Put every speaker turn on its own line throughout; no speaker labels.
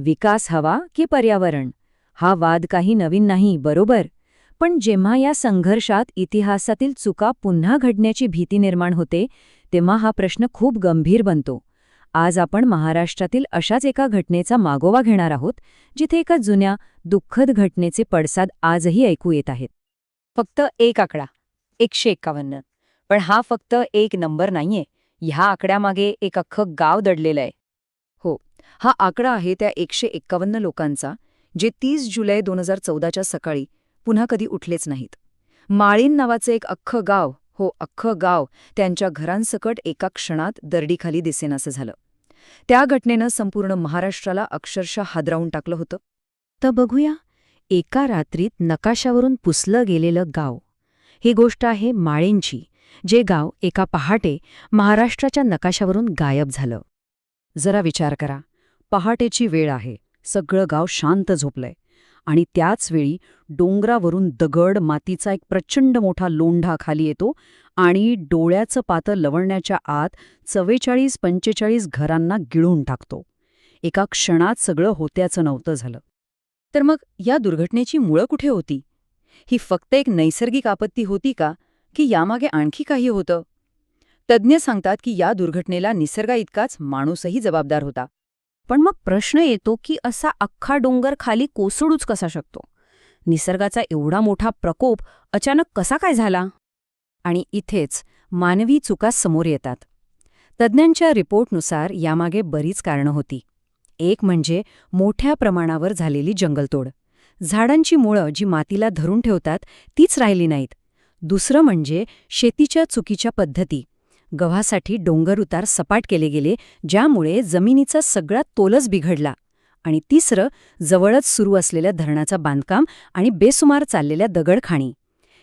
विकास हवा की पर्यावरण? हा वाद काही नवीन नाही बरोबर? पण जेव्हा या संघर्षात इतिहासातील चुका पुन्हा घडण्याची भीती निर्माण होते तेव्हा हा प्रश्न खूप गंभीर बनतो. आज आपण महाराष्ट्रातील अशाच एका घटनेचा मागोवा घेणार आहोत जिथे एका जुन्या दुःखद घटनेचे पडसाद आजही ऐकू येत आहेत. फक्त एक आकडा एकशे एक्कावन्न. पण हा फक्त एक नंबर नाहीये. ह्या आकड्यामागे एक अख्खं गाव दडलेलं आहे. हा आकडा आहे त्या एकशे एक्कावन्न लोकांचा जे तीस जुलै दोन हजार चौदाच्या सकाळी पुन्हा कधी उठलेच नाहीत. माळीन नावाचं एक अख्खं गाव हो अख्खं गाव त्यांच्या घरांसकट एका क्षणात दरडीखाली दिसेनासं झालं. त्या घटनेनं संपूर्ण महाराष्ट्राला अक्षरशः हादरावून टाकलं होतं. तर बघूया एका रात्रीत नकाशावरून पुसलं गेलेलं गाव. ही गोष्ट आहे माळींची जे गाव एका पहाटे महाराष्ट्राच्या नकाशावरून गायब झालं. जरा विचार करा. पहाटेची वेळ आहे. सगळं गाव शांत झोपलंय. आणि त्याच वेळी डोंगरावरून दगड मातीचा एक प्रचंड मोठा लोंढा खाली येतो आणि डोळ्याचं पातं लवणण्याच्या आत चव्वेचाळीस पंचेचाळीस घरांना गिळून टाकतो. एका क्षणात सगळं होत्याचं नव्हतं झालं. तर मग या दुर्घटनेची मुळं कुठे होती? ही फक्त एक नैसर्गिक आपत्ती होती का? की यामागे आणखी काही होतं? तज्ज्ञ सांगतात की या दुर्घटनेला निसर्गाइतकाच माणूसही जबाबदार होता. पण मग प्रश्न येतो की असा अख्खा डोंगर खाली कोसळूच कसा शकतो? निसर्गाचा एवढा मोठा प्रकोप अचानक कसा काय झाला? आणि इथेच मानवी चुका समोर येतात. तज्ज्ञांच्या रिपोर्टनुसार यामागे बरीच कारणं होती. एक म्हणजे मोठ्या प्रमाणावर झालेली जंगलतोड. झाडांची मुळं जी मातीला धरून ठेवतात तीच राहिली नाहीत. दुसरं म्हणजे शेतीच्या चुकीच्या पद्धती. गव्हासाठी डोंगरउतार सपाट केले गेले ज्यामुळे जमिनीचा सगळा तोलच बिघडला. आणि तिसरं जवळच सुरू असलेल्या धरणाचं बांधकाम आणि बेसुमार चाललेल्या दगडखाणी.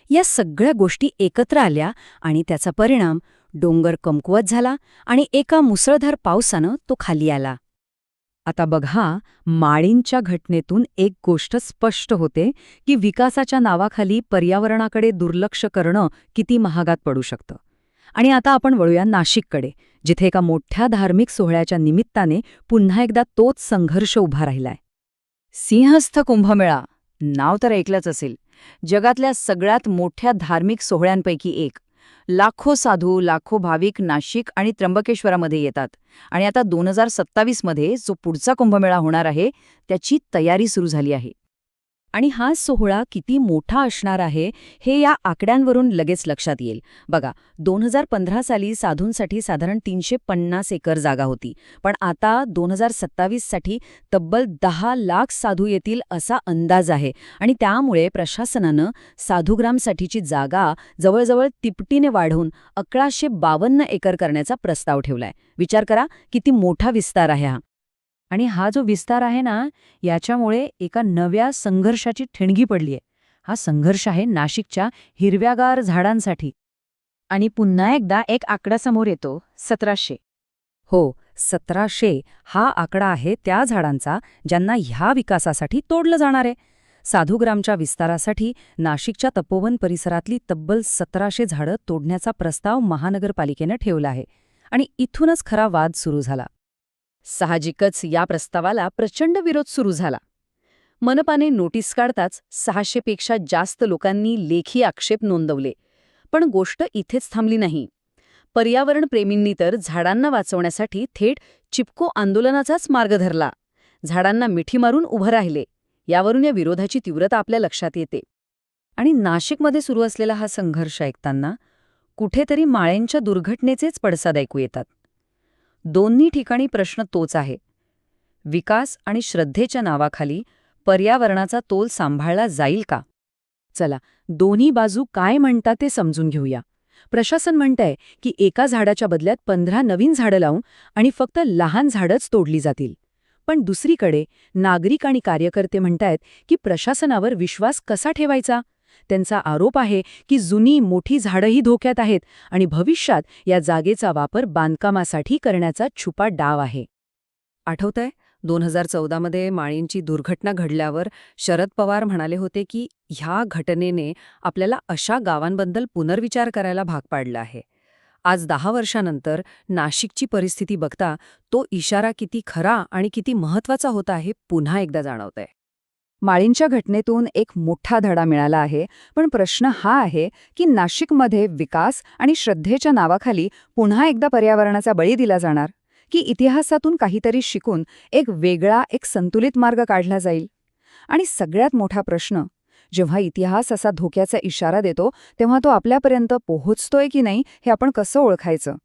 या सगळ्या गोष्टी एकत्र आल्या आणि त्याचा परिणाम डोंगर कमकुवत झाला आणि एका मुसळधार पावसानं तो खाली आला. आता बघा माळींच्या घटनेतून एक गोष्ट स्पष्ट होते की विकासाच्या नावाखाली पर्यावरणाकडे दुर्लक्ष करणं किती महागात पडू शकतं. आणि आता आपण वळूया नाशिककडे जिथे एका मोठ्या धार्मिक सोहळ्याच्या निमित्ताने पुन्हा एकदा तोच संघर्ष उभा राहिलाय. सिंहस्थ कुंभमेळा नाव तर ऐकलंच असेल. जगातल्या सगळ्यात मोठ्या धार्मिक सोहळ्यांपैकी एक. लाखो साधू लाखो भाविक नाशिक आणि त्र्यंबकेश्वरामध्ये येतात. आणि आता दोन हजार सत्तावीसमध्ये जो पुढचा कुंभमेळा होणार आहे त्याची तयारी सुरू झाली आहे. आणि हा सोहळा किती मोठा असणार आहे हे या आकड्यांवरून लगेच लक्षात येईल. बघा दोन हजार पंधरा साली साधूंसाठी साधारण तीनशे पन्नास एकर जागा होती पण आता दोन हजार सत्तावीससाठी तब्बल दहा लाख साधू येतील असा अंदाज आहे आणि त्यामुळे प्रशासनानं साधुग्रामसाठीची जागा जवळजवळ तिपटीने वाढवून अकराशे बावन्न एकर करण्याचा प्रस्ताव ठेवलाय. विचार करा किती मोठा विस्तार आहे हा. आणि हा जो विस्तार आहे ना याच्यामुळे एका नव्या संघर्षाची ठिणगी पडलीय. हा संघर्ष आहे नाशिकच्या हिरव्यागार झाडांसाठी. आणि पुन्हा एकदा एक आकडा समोर येतो सतराशे. हो सतराशे हा आकडा आहे त्या झाडांचा ज्यांना ह्या विकासासाठी तोडलं जाणार आहे. साधुग्रामच्या विस्तारासाठी नाशिकच्या तपोवन परिसरातली तब्बल सतराशे झाडं तोडण्याचा प्रस्ताव महानगरपालिकेनं ठेवला आहे. आणि इथूनच खरा वाद सुरू झाला. साहजिकच या प्रस्तावाला प्रचंड विरोध सुरू झाला. मनपाने नोटीस काढताच सहाशेपेक्षा जास्त लोकांनी लेखी आक्षेप नोंदवले पण गोष्ट इथेच थांबली नाही. पर्यावरणप्रेमींनी तर झाडांना वाचवण्यासाठी थेट चिपको आंदोलनाचाच मार्ग धरला. झाडांना मिठी मारून उभं राहिले यावरून या विरोधाची तीव्रता आपल्या लक्षात येते. आणि नाशिकमध्ये सुरू असलेला हा संघर्ष ऐकताना कुठेतरी माळ्यांच्या दुर्घटनेचेच पडसाद ऐकू येतात. दोन्ही ठिकाणी प्रश्न तोच आहे. विकास आणि श्रद्धेच्या नावाखाली पर्यावरणाचा तोल सांभाळला जाईल का? चला दोन्ही बाजू काय म्हणतात ते समजून घेऊया. प्रशासन म्हणतंय की एका झाडाच्या बदल्यात पंधरा नवीन झाडं लावून आणि फक्त लहान झाडंच तोडली जातील. पण दुसरीकडे नागरिक आणि कार्यकर्ते म्हणतायत की प्रशासनावर विश्वास कसा ठेवायचा? त्यांचा आरोप आहे की जुनी मोठी झाडंही धोक्यात आहेत आणि भविष्यात या जागेचा वापर बांधकामासाठी करण्याचा छुपा डाव आहे. आठवतंय? दोन हजार चौदामध्ये माळींची दुर्घटना घडल्यावर शरद पवार म्हणाले होते की ह्या घटनेने आपल्याला अशा गावांबद्दल पुनर्विचार करायला भाग पाडला आहे.
आज दहा वर्षानंतर नाशिकची परिस्थिती बघता तो इशारा किती खरा आणि किती महत्त्वाचा होता हे पुन्हा एकदा जाणवतंय.
माळींच्या घटनेतून एक मोठा धडा मिळाला आहे. पण प्रश्न हा आहे की नाशिकमध्ये विकास आणि श्रद्धेच्या नावाखाली पुन्हा एकदा पर्यावरणाचा बळी दिला जाणार? की इतिहासातून काहीतरी शिकून एक वेगळा एक संतुलित मार्ग काढला जाईल? आणि सगळ्यात मोठा प्रश्न जेव्हा इतिहास असा धोक्याचा इशारा देतो तेव्हा तो आपल्यापर्यंत पोहोचतोय की नाही हे आपण कसं ओळखायचं?